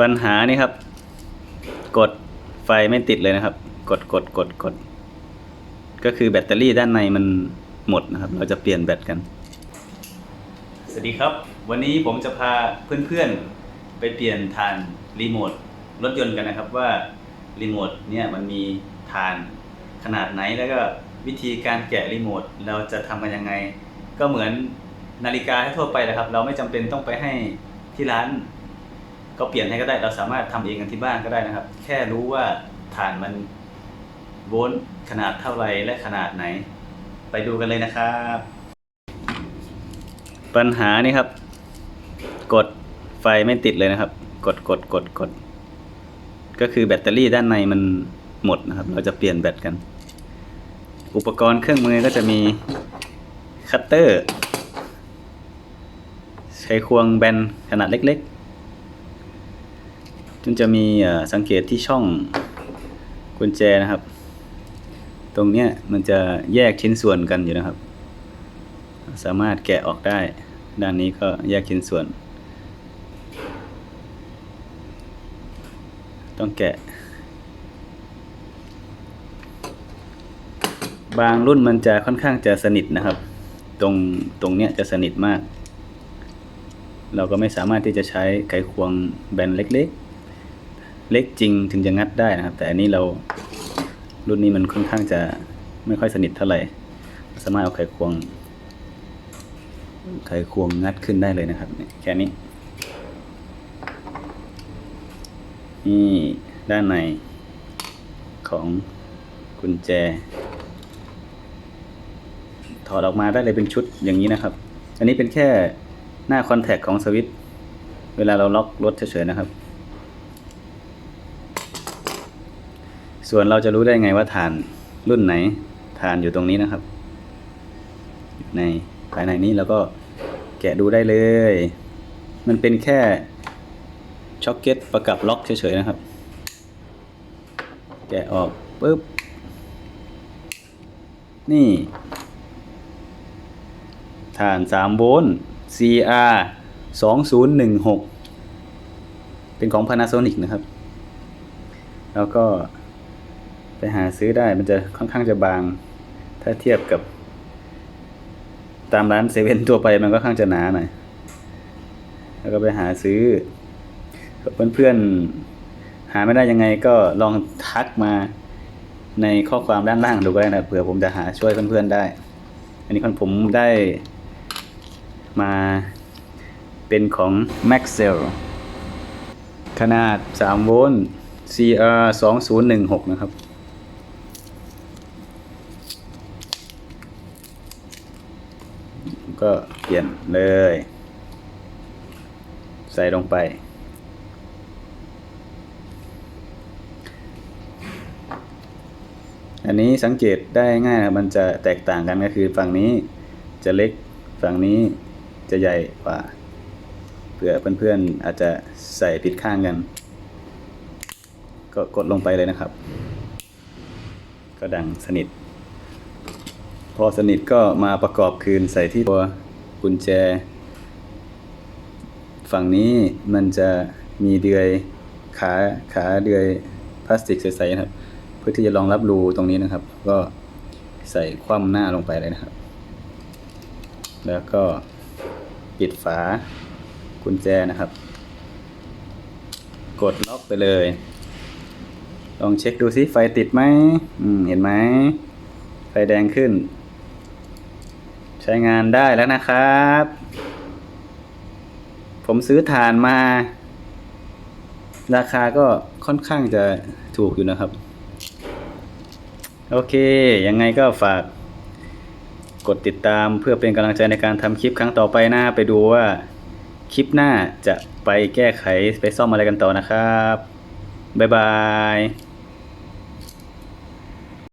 ปัญหานี่ครับ กดไฟไม่ติดเลยนะครับ กดกดกดกด ก็คือแบตเตอรี่ด้านในมันหมดนะครับ เราจะเปลี่ยนแบตกัน สวัสดีครับ วันนี้ผมจะพาเพื่อนๆ ไปเปลี่ยนฐานรีโมทรถยนต์กันนะครับว่ารีโมทเนี่ยมันมีฐานขนาดไหนแล้วก็วิธีการแกะรีโมทเราจะทำกันยังไง ก็เหมือนนาฬิกาให้ทั่วไปแหละครับ เราไม่จำเป็นต้องไปให้ที่ร้าน ก็เปลี่ยนให้ก็ได้เราสามารถทำเองกันที่บ้านก็ได้นะครับ แค่รู้ว่าฐานมันโวลต์ขนาดเท่าไรและขนาดไหน ไปดูกันเลยนะครับ ปัญหานี่ครับ กดไฟไม่ติดเลยนะครับ กดกดกดกด ก็คือแบตเตอรี่ด้านในมันหมดนะครับ เราจะเปลี่ยนแบตกัน อุปกรณ์เครื่องมือก็จะมีคัตเตอร์ไขควงแบนขนาดเล็กๆ จนจะมีสังเกตที่ช่องกุญแจนะครับ ตรงเนี้ยมันจะแยกชิ้นส่วนกันอยู่นะครับ สามารถแกะออกได้ ด้านนี้ก็แยกชิ้นส่วน ต้องแกะ บางรุ่นมันจะค่อนข้างจะสนิทนะครับ ตรงตรงเนี้ยจะสนิทมาก เราก็ไม่สามารถที่จะใช้ไขควงแบนเล็ก ๆ เล็กจริงถึงจะงัดได้นะครับ แต่อันนี้เรารุ่นนี้มันค่อนข้างจะไม่ค่อยสนิทเท่าไหร่ สามารถเอาไขควง ไขควงงัดขึ้นได้เลยนะครับแค่นี้ นี่ด้านในของกุญแจ ถอดออกมาได้เลยเป็นชุดอย่างนี้นะครับ อันนี้เป็นแค่หน้าคอนแทคของสวิตช์เวลาเราล็อกรถเฉยๆนะครับ ส่วนเราจะรู้ได้ไงว่าฐานรุ่นไหน ฐานอยู่ตรงนี้นะครับ ในภายในนี้แล้วก็แกะดูได้เลย มันเป็นแค่ช็อคเก็ตประกับล็อกเฉยๆนะครับ แกะออกปุ๊บ นี่ ฐาน3โวลต์ CR 2016 เป็นของ Panasonic นะครับ แล้วก็ ไปหาซื้อได้มันจะค่อนข้างจะบาง ถ้าเทียบกับ ตามร้านเซเว่นทั่วไปมันก็ค่อนข้างจะหนาหน่อยแล้วก็ไปหาซื้อเพื่อนๆหาไม่ได้ยังไงก็ลองทักมาในข้อความด้านล่างดูก็ได้นะเผื่อผมจะหาช่วยเพื่อนๆได้ อันนี้คนผมได้มาเป็นของ Maxell ขนาด 3 โวลต์ CR 2016 นะครับ ก็เปลี่ยนเลย ใส่ลงไป อันนี้สังเกตได้ง่ายนะมันจะแตกต่างกันก็คือฝั่งนี้จะเล็กฝั่งนี้จะใหญ่กว่าเผื่อเพื่อนๆอาจจะใส่ผิดข้างกัน ก็กดลงไปเลยนะครับ ก็ดังสนิท อสนิทก็มาประกอบคืนใส่ที่ตัวกุญแจ ฝั่งนี้มันจะมีเดือยขาขาเดือยพลาสติกใสๆนะครับเพื่อที่จะรองรับรูตรงนี้นะครับ ก็ใส่คว่ำหน้าลงไปเลยนะครับ แล้วก็ปิดฝากุญแจนะครับ กดล็อกไปเลย ลองเช็คดูซิไฟติดไหมอืมเห็นไหมไฟแดงขึ้น ช้งานได้แล้วนะครับ ผมซื้อถ่านมา ราคาก็ค่อนข้างจะถูกอยู่นะครับ โอเค ยังไงก็ฝากกดติดตามเพื่อเป็นกำลังใจในการทำคลิปครั้งต่อไปหนะไปดูว่า คลิปหน้าจะไปแก้ไขไปซ่อมอะไรกันต่อนะครับ บ๊ายบาย